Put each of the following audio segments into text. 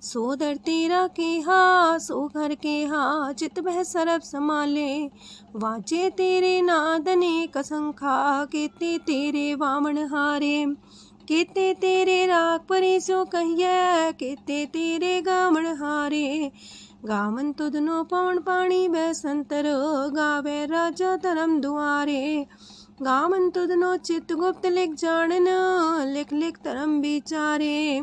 ਪ੍ਰਸਾਦ ਸੋਦਰ ਤੇਰਾ ਕਿਹਾ, ਸੋ ਘਰ ਕੇਹਾ, ਚਿਤ ਬਹਿ ਸਰਬ ਸਮਾਲੇ ਵਾਜੇ ਤੇਰੇ ਨਾਦ ਨੇ ਕਸੰਖਾ ਕੀਤੇ ਤੇਰੇ ਵਾਮਣ ਹਾਰੇ। ਕੀਤੇ ਤੇਰੇ ਰਾਗ ਪਰੇ ਸੋ ਕਹੀਐ, ਕੀਤੇ ਤੇਰੇ ਗਾਵਣ ਹਾਰੇ। ਗਾਵਨ ਤੁਧਨੋ ਪਵਨ ਪਾਣੀ ਬੈ ਸੰਤਰ, ਗਾਵੇ ਰਾਜਾ ਧਰਮ ਦੁਆਰੇ। ਗਾਵਨ ਤੁਧਨੋ ਚਿਤ ਗੁਪਤ ਲਿਖ ਜਾਣਨ, ਲਿਖ ਲਿਖ ਧਰਮ ਵਿਚਾਰੇ।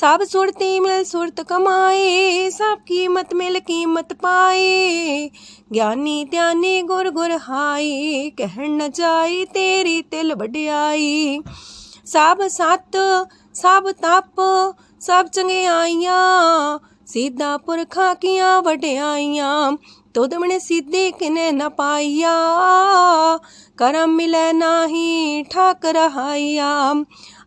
ਸਭ ਸੁਰਤੀ ਮਿਲ ਸੁਰਤ ਕਮਾਏ, ਸਭ ਕੀਮਤ ਮਿਲ ਕੀਮਤ ਪਾਏ। ਗਿਆਨੀ ਧਿਆਨੀ ਗੁਰ ਗੁਰ हाई ਕਹਿਣ न जाई तेरी तिल ਵਡਿਆਈ। ਸਭ ਸਤ, ਸਭ ਤਪ, ਸਭ ਚੰਗਿਆਈਆਂ, ਸਿੱਧਾ ਪੁਰਖਾਂ ਕੀਆਂ ਵਡਿਆਈਆਂ। ਤੋਦਮਣੇ ਸਿੱਧੇ ਕਿਨੇ ਨਾ ਪਾਈਆ, ਕਰਮ ਮਿਲੇ ਨਾਹੀ ਠਾਕ ਰਹਾਈਆ।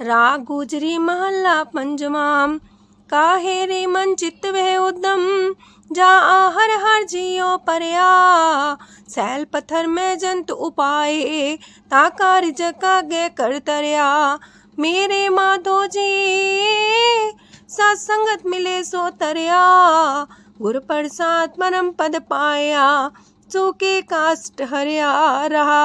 राग गुजरी महला पंजमा काहे रे मन चित्त वह उदम, जा आहर हर जियो परया। सैल पत्थर में जंत उपाए ताकार जका गे कर तरया मेरे माधो जी सत्संगत मिले सो तरया। गुर प्रसाद परम पद पाया, चूके काष्ट हरिया रहा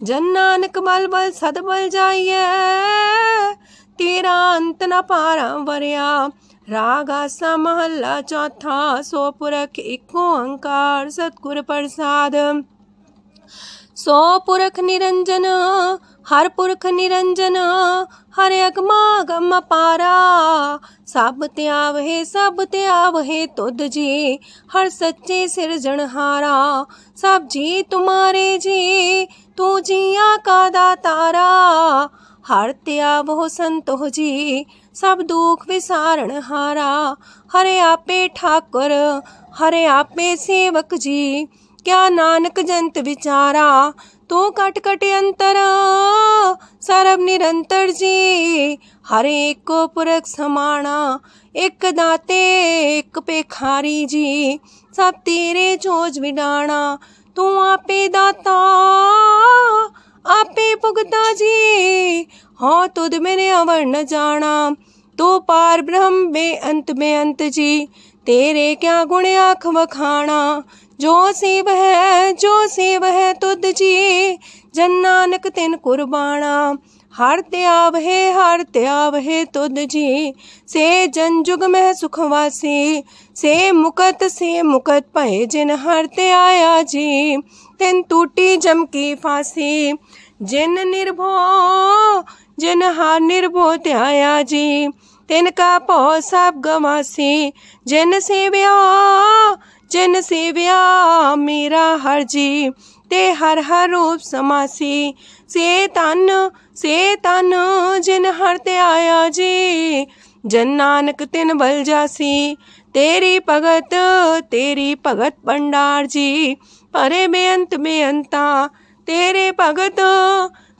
ਜਨ ਨਾਨਕ ਬਲ ਬਲ ਸਦ ਬਲ ਜਾਈਐ, ਤੇਰਾ ਅੰਤ ਨ ਪਾਰਾਂ ਵਰਿਆ। ਰਾਗ ਆਸਾ ਮਹੱਲਾ ਚੌਥਾ, ਸੋ ਪੁਰਖ ਇੱਕੋ ਓੰਕਾਰ ਸਤਿਗੁਰ ਪ੍ਰਸਾਦ। ਸੋ ਪੁਰਖ ਨਿਰੰਜਨ, ਹਰ ਪੁਰਖ ਨਿਰੰਜਨ, ਹਰ ਅਗਮਾ ਗਮ ਪਾਰਾ ਸਭ ਤਿਆਵਹਿ ਸਭ ਤਿਆਵਹਿ ਤੁਧ ਜੀ, ਹਰ ਸੱਚੇ ਸਿਰਜਣਹਾਰਾ। ਸਭ ਜੀ ਤੁਮਾਰੇ ਜੀ तू जिया का तारा हर त्या हो संतो जी, सब दुख विसारण हारा। हरे आपे ठाकुर, हरे आपे सेवक जी, क्या नानक जंत विचारा। तो कट कट अंतर, सर्व निरंतर जी, हरे एक को पुरख समाणा एक दाते, एक पे जी, सब तेरे चोज विडाणा तू आपे दाता, आपे भुगता जी। हाँ तुद मेरे अवर न जाना तो पार ब्रह्म बेअंत बेअंत जी। तेरे क्या गुण आख वखाना, जो सेव है, जो सेव है तुद जी। जन नानक तिन कुर्बाना हारते आवहे हारते आवहे तुद जी। से जन जुग मह सुखवासी से मुकत से मुकत पहे जिन हारते आया जी। तिन टूटी जमकी फांसी, जिन निर्भो, जिन हार निर्भो त्याया जी। तिनका पौ सब गमासे जन सेव्या जन सेव्या, मेरा हर जी, ते हर हर रूप समासी। से तन से तन, जिन हर ते आया जी, जन नानक तिन बल जासी। तेरी भगत तेरी भगत भंडार जी, परे बेअंत बेअंता। तेरे भगत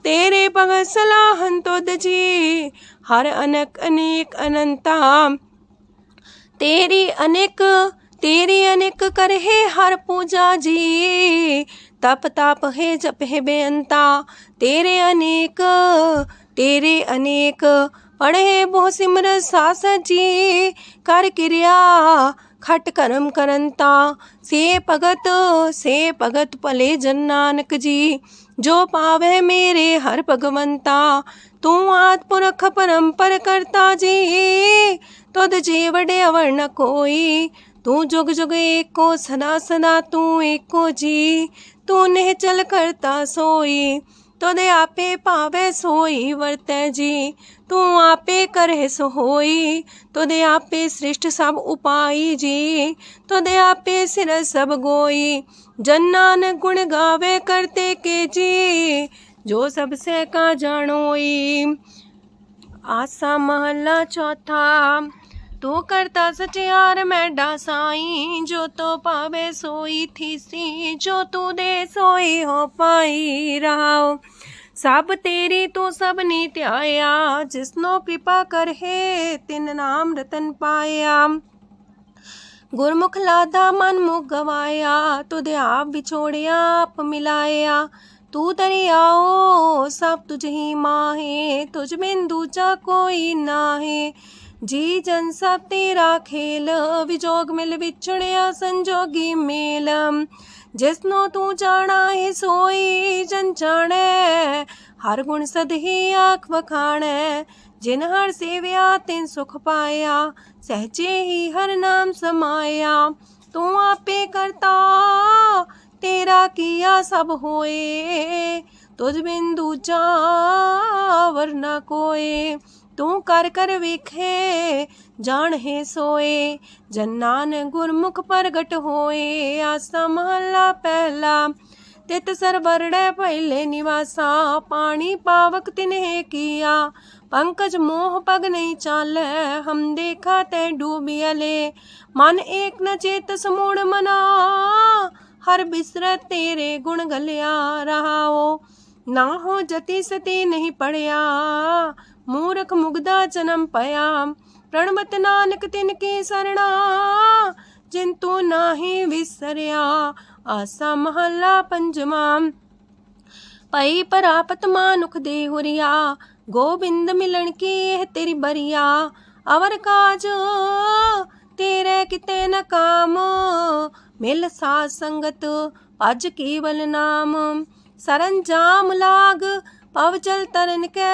तेरे भगत सलाहन तुद जी हर अनक अनेक अनंता तेरी अनेक तेरी अनेक कर हे हर पूजा जी। तप ताप है, जप हे बेअंता। तेरे अनेक तेरे अनेक। पढ़े बहु सिमर सास जी, कर क्रिया। ਖਟ ਕਰਮ ਕਰਨ ਤਾ, ਸੇ ਭਗਤ ਸੇ ਭਗਤ ਭਲੇ ਜਨ ਨਾਨਕ ਜੀ। ਜੋ ਪਾਵੇ ਮੇਰੇ ਹਰ ਭਗਵੰਤਾ, ਤੂੰ ਆਤ ਪੁਰਖ ਪਰੰਪਰ ਕਰਤਾ ਜੀ। ਤੁਧ ਜੀਵੜੇ ਅਵਰ ਨ ਕੋਈ, ਤੂੰ ਜੁਗ ਜੁਗ ਏਕੋ, ਸਦਾ ਸਦਾ ਤੂੰ ਏਕੋ ਜੀ। ਤੂੰ ਨੇ ਚਲ ਕਰਤਾ ਸੋਈ ਤੋਦੇ ਆਪੇ ਭਾਵੇ ਸੋਈ ਵਰਤੈ ਜੀ। तू आपे करे सो होई तुदे आपे सृष्ट सब उपाई जी, तुदे आपे सिर सब गोई। जन्नान गुण गावे करते के जी, जो सबसे का जानोई। आसा महला चौथा, तू करता सचियार मैडा साई, जो तो पावे सोई थी सी, जो तू दे सोई हो पाई रहा सब तेरी तू सब नीत आया जिसनो कृपा कर है तिन नाम रतन पाया। गुरमुख लादा मन मुख गवाया, तुझे आप बिछोड़िया, आप मिलाया। तू दरियाओ, सब तुझ ही माहे, तुझ बिन दूजा कोई ना है जी जन सब तेरा खेल, विजोग मिल विछड़िया संजोगी मेल। जिसनो तू जाना है सोई जन जाने हर गुण सद ही आख वखाणे जिन हर सेव्या तिन सुख पाया सहजे ही हर नाम समाया तू आपे करता तेरा किया सब होए तुझ बिन दूजा वरना कोए तू कर कर वेखे जान है सोए जन्नान गुरमुख प्रगट होए आसा महला पहला तित सर बरड़े पहले निवासा पानी पावक तिन्हे किया पंकज मोह पग नहीं चाले हम देखा ते डूबियले मन एक न चेत समूढ़ मना हर बिसर तेरे गुण गलिया रहाओ ना हो जति सती नहीं पड़या मूर्ख मुग्धा जन्म पया प्रणमत नानक तिनकी सरणा जिंतु नाही विसरिया, आसा महला पंजमा पई परापत मानुख दे हुरिया गोबिंद मिलन की तेरी बरिया। अवर काज तेरे किते न काम, मिल साथ संगत भज केवल नाम। सरंजाम लाग पवचल तरन के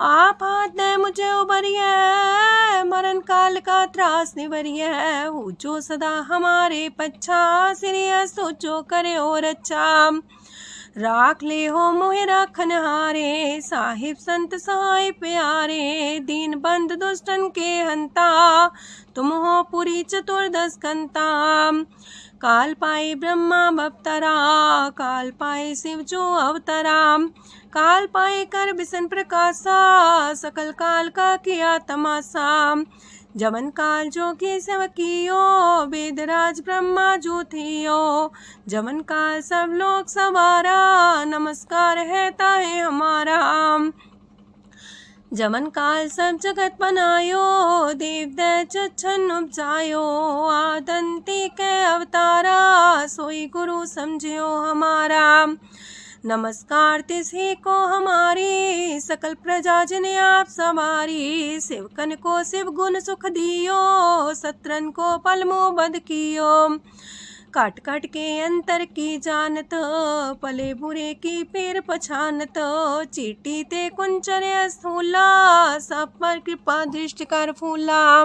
आप हाथ दे मुझे उबरिए मरण काल का त्रास निवरिए जो सदा हमारे पच्छा सिरिया सोचो करे और अच्छा। राख ले हो मोहे राखन हारे साहिब संत सहाय प्यारे, दीन बंद दुष्टन के हंता। तुम हो पुरी चतुर्दश कंता। काल पाए ब्रह्मा बवतरा काल पाए शिव जो अवतरा। काल पाए कर बिसन प्रकाशा, सकल काल का किया तमाशा। जमन काल जो के सवकियो वेदराज ब्रह्मा जो थियो। जमन काल सब लोग सवारा, नमस्कार है ताहे हमारा। जमन काल सब जगत बनायो देव दन उपजायो। आदंती के अवतारा, सोई गुरु समझियो हमारा। नमस्कार, तिसे को हमारी, सकल प्रजा जिने आप सवारी, शिवकन को शिव गुण सुख दियो, सत्रन को पलमो बद कियो। काट काट के अंतर की जानत, पले बुरे की पेर पछानत, चीटी ते कुंचर स्थूला सब पर कृपा दृष्टि कर फूला।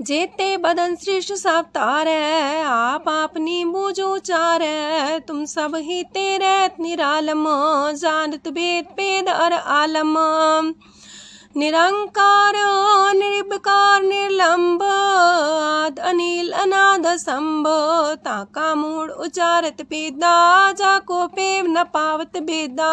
जेते बदन श्रेष्ठ सब तारे, आप अपनी बूझो चार तुम सब ही तेरे निरालम, जानत वेद पेद अर आलम। निरंकार, निर्विकार, निर्लंब, आद अनिल, अनाद संभ ताका मूड उचारत पेदा जाको पेव न पावत बेदा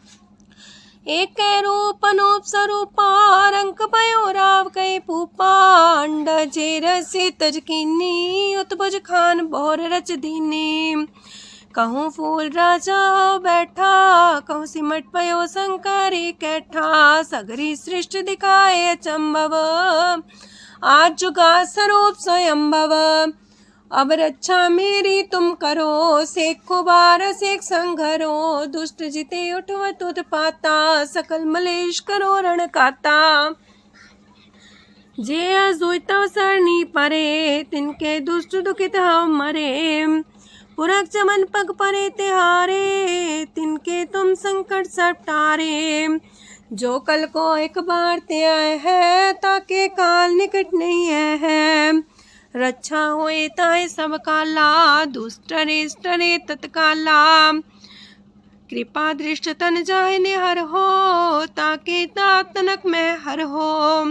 एक रूप अनूप स्वरूपा रंक पयो राव कई पूपा अंड जेर से तजकीनी उत्बुज खान बोर रच दीनी कहूँ फूल राजा बैठा, कहूँ सिमट पयो शंकरी कैठा, सगरी सृष्टि दिखाए चंबव। आज जुगा स्वरूप स्वयंभव। अब रक्षा मेरी तुम करो, सेखो बार सेख संघरो, दुष्ट जिते उठव तुद पाता, सकल मलेश करो रण काता। जे अजुतव सरनी परे, तिनके दुष्ट दुखित हव मरे। पुरख चमन पग परे तिहारे तिनके तुम संकट सपटारे जो कल को एक बार ते आए है, ताके काल निकट नहीं है। रक्षा सब काला दुष्ट रेष्ट रे तत्काला। कृपा दृष्ट तन जाए ने हर हो, ताके तनक में हर हो।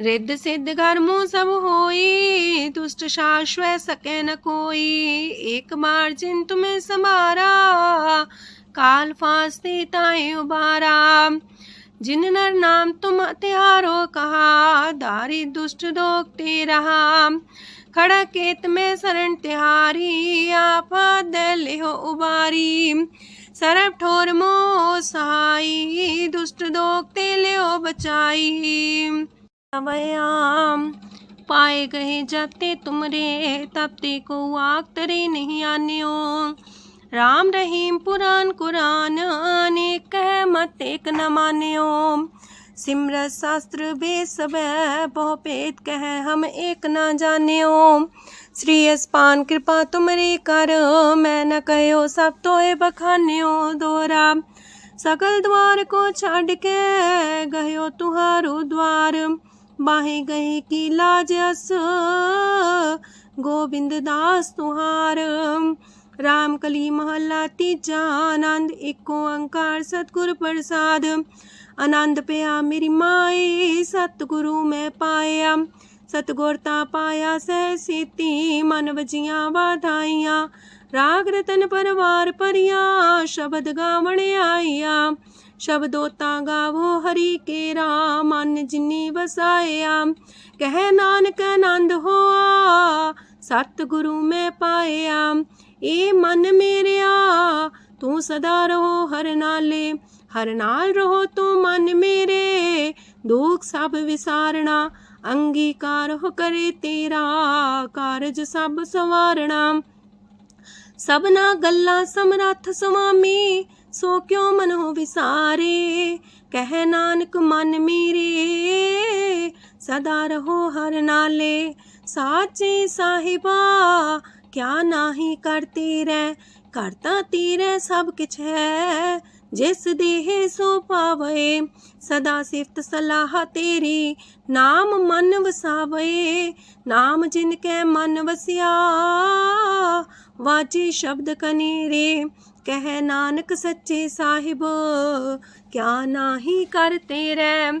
रिद्ध सिद्ध गर्मो सब होई, दुष्ट शाश्वत सके न कोई। एक बार जिन तुम्हें समारा काल फांसते ताए उबारा। जिन नर नाम तुम त्यारो कहा दारी दुष्ट रोकते रहा। खड़ा केत में शरण तिहारी आप हो उबारी। सरब ठोर मो सहाई दुष्ट दोगते ले बचाई। अवयाम पाए गए जब ते तुमरे तब ते को आग तरे नहीं आने राम रहीम पुराण कुरान, अनेक कह मत एक न मान्यो। सिमरत शास्त्र बेस बहु पेद कह हम एक न जान्यो। श्री अस्पान कृपा तुमरे कर, मैं न कहो सब तो बखान्यो दोरा। सकल द्वार को छाड़ के गयो तुहारो द्वार। बाहे गए की लाज अस, गोविंद दास तुहार। राम कली महला तीजा आनंद एक ओंकार सतगुरु प्रसाद आनंद पया मेरी माए सतगुरु मैं पाया सतगुरता पाया सह सीती मन वजिया वाधाइया राग रतन परवार परिया शब्द गावण आइया शब्दोता गावो हरि केरा मन जिन्नी वसाया कह नानक आनंद होआ सतगुरु मैं पाया ए मन मेरिया तू सदा रहो हर नाले, हर नाल रहो तू मन मेरे। दुख सब विसारना, अंगीकार हो करे तेरा, कारज सब सवारना। सबना गल्ला समरथ स्वामी, सो क्यों मन विसारे? कह नानक मन मेरे, सदा रहो हर नाले, साचे साहिबा क्या ना ही कर तेरे करता तेरे सब कुछ है। जिस देहे सो पावे, सदा सिफत सलाह तेरी। नाम मन वसावे, नाम जिनके मन वसिया। वाचे शब्द कनेरे कह नानक सच्चे साहिब। क्या ना ही कर तेरे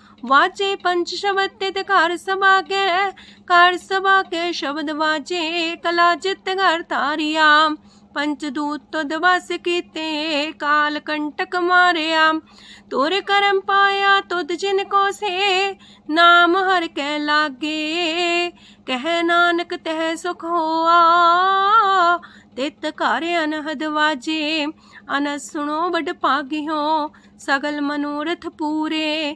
ਵਾਜੇ ਪੰਚ ਸ਼ਬਦ ਤੇ ਘਰ ਸਭਾ ਕੇ ਘਰ ਸਭਾ ਕੇ ਸ਼ਬਦ ਵਾਜੇ, ਕਲਾ ਜਿਤ ਘਰ ਤਾਰਿਆ ਪੰਚ ਦੂਤ ਤੁਧ ਵਸ ਕੀਤੇ, ਕਾਲ ਕੰਟਕ ਮਾਰਿਆ। ਤੋਰ ਕਰਮ ਪਾਇਆ ਤੁਧ ਜਿਨ ਕੋ ਸੇ, ਨਾਮ ਹਰ ਕੈ ਲਾਗੇ। ਕਹਿ ਨਾਨਕ ਤਹਿ ਸੁਖ ਹੋਆ, ਤਿਤ ਘਰ ਅਨਹਦ ਵਾਜੇ। ਅਨਸ ਸੁਣੋ ਬੜ ਭਾਗਿਓ, ਸਗਲ ਮਨੋਰਥ ਪੂਰੇ।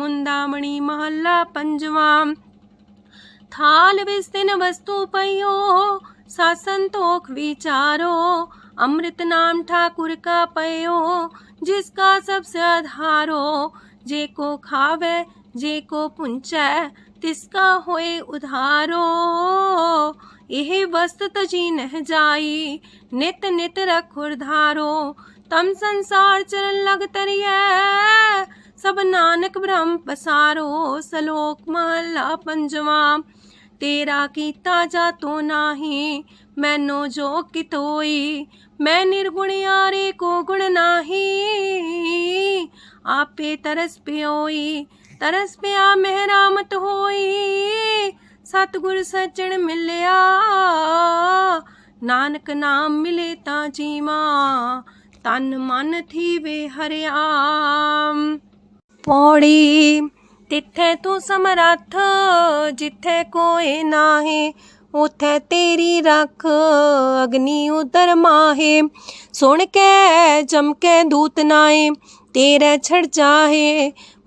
मुंदामणि महला पंजवाम थाल विस्तिन वस्तु पयो सा संतोख विचारो, अमृत नाम ठाकुर का पयो, जिसका सबसे आधारो, जे को खावे, जे को पुंच तिसका होए उधारो। यह वस्त तजी तो न जाई, नित नित रखुर धारो, तम संसार चरण लग तरिय। ਲਗ ਤਰੀਐ ਸਭ ਨਾਨਕ ਬ੍ਰਹਮ ਪਸਾਰੋ ਸਲੋਕ ਮਹਲਾ ਪੰਜਵਾ ਤੇਰਾ ਕੀਤਾ ਜਾਤੋ ਨਾਹੀ ਮੈਨੋ ਜੋ ਕਿਤੋਈ ਮੈਂ ਨਿਰਗੁਣ ਯਾਰੇ ਕੋ ਗੁਣ ਨਾਹੀ ਆਪੇ ਤਰਸ ਪਿਓਈ ਤਰਸ ਪਿਆ ਮਹਿਰਾਮਤ ਹੋਈ ਸਤਿਗੁਰ ਸੱਜਣ ਮਿਲਿਆ ਨਾਨਕ ਨਾਮ ਮਿਲੇ ਤਾਂ ਜੀਵਾ ਤਨ ਮਨ ਥੀਵੇ ਹਰਿਆਮ ਪੌੜੀ ਤਿੱਥੇ ਤੂੰ ਸਮਰੱਥ ਜਿੱਥੇ ਕੋਈ ਨਾਹੀ ਉਥੇ ਤੇਰੀ ਰੱਖ ਅਗਨੀ ਉਦਰ ਮਾਹੇ ਸੁਣ ਕੇ ਜਮਕੇ ਦੂਤ ਨਾਏ ਤੇਰੇ ਛੜ ਜਾਹੇ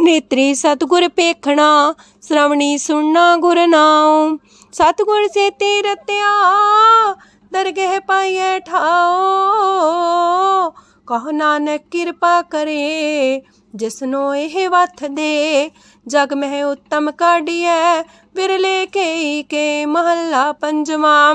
ਨੇਤਰੀ ਸਤਗੁਰ ਪੇਖਣਾ ਸ਼ਰਵਣੀ ਸੁਣਨਾ ਗੁਰ ਨਾਉ। ਸਤਗੁਰ ਸੇ ਤੇ ਰਤਿਆ ਦਰਗਹਿ ਪਾਈਐ ਠਾਓ ਕਹ ਨਾਨਕ ਕਿਰਪਾ ਕਰੇ, ਜਿਸਨੋ ਇਹ ਵਥ ਦੇ। ਜਗ ਮਹਿ ਉਤਮ ਕਾਢੀਐ, ਵਿਰਲੇ ਕੇਈ ਕੇ ਮਹੱਲਾ ਪੰਜਵਾਂ।